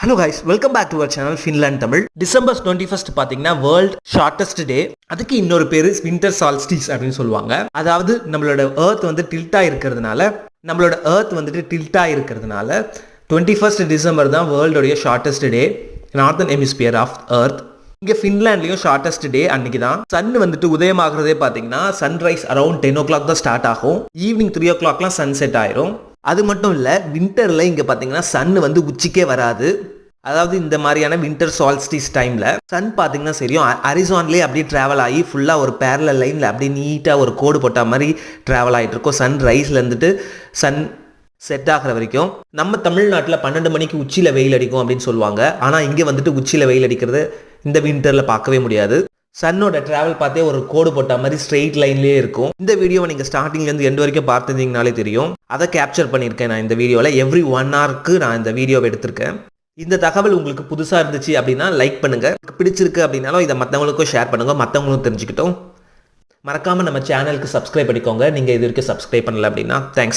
Hello guys welcome back to our channel Finland Tamil December twenty first பார்த்தீங்கன்னா world shortest day அதுக்கு இன்னொரு பேர் winter solstice அப்படின்னு சொல்லுவாங்க. அதாவது நம்மளோட ஏர்த் வந்து டில்ட்டா இருக்கிறதுனால நம்மளோட ஏர்த் வந்துட்டு டில்ட்டா இருக்கிறதுனால டுவெண்ட்டி ஃபஸ்ட் டிசம்பர் தான் வேர்ல்டோடைய shortest day northern hemisphere of earth இங்கே ஃபின்லாண்ட்லேயும் ஷார்ட்டஸ்ட் டே அன்னைக்கு தான். சன் வந்துட்டு உதயமாகிறதே பார்த்தீங்கன்னா sunrise around ten o'clock தான் ஸ்டார்ட் ஆகும். ஈவினிங் த்ரீ ஓ கிளாக்லாம் சன் செட் ஆயிரும். அது மட்டும் இல்லை வின்டரில் இங்கே பார்த்தீங்கன்னா சன் வந்து உச்சிக்கே வராது. அதாவது இந்த மாதிரியான வின்டர் சால்ஸ்டிஸ் டைமில் சன் பார்த்தீங்கன்னா சரியும் அரிசான்லேயே அப்படியே ட்ராவல் ஆகி ஃபுல்லாக ஒரு பேரல லைனில் அப்படியே நீட்டாக ஒரு கோடு போட்ட மாதிரி ட்ராவல் ஆகிட்டு இருக்கும். சன் ரைஸ்லேருந்துட்டு சன் செட் ஆகிற வரைக்கும். நம்ம தமிழ்நாட்டில் பன்னெண்டு மணிக்கு உச்சியில் வெயில் அடிக்கும் அப்படின்னு சொல்லுவாங்க. ஆனால் இங்கே வந்துட்டு உச்சியில் வெயில் அடிக்கிறது இந்த வின்டரில் பார்க்கவே முடியாது. சன்னோட டிராவல் பார்த்தே ஒரு கோடு போட்ட மாதிரி ஸ்ட்ரெயிட் லைன்லேயே இருக்கும். இந்த வீடியோவை நீங்கள் ஸ்டார்டிங்லேருந்து எண்டு வரைக்கும் பார்த்துருந்தீங்கனாலே தெரியும். அதை கேப்சர் பண்ணியிருக்கேன் நான் இந்த வீடியோவில் எவ்ரி ஒன் ஹவருக்கு நான் இந்த வீடியோவை எடுத்திருக்கேன். இந்த தகவல் உங்களுக்கு புதுசாக இருந்துச்சு அப்படின்னா லைக் பண்ணுங்கள் பிடிச்சிருக்கு அப்படின்னாலும் இதை மற்றவங்களுக்கும் ஷேர் பண்ணுங்கள் மற்றவங்களும் தெரிஞ்சுக்கிட்டோம். மறக்காமல் நம்ம சேனலுக்கு சப்ஸ்கிரைப் பண்ணிக்கோங்க. நீங்கள் இது வரைக்கும் சப்ஸ்கிரைப் பண்ணல அப்படின்னா தேங்க்ஸ்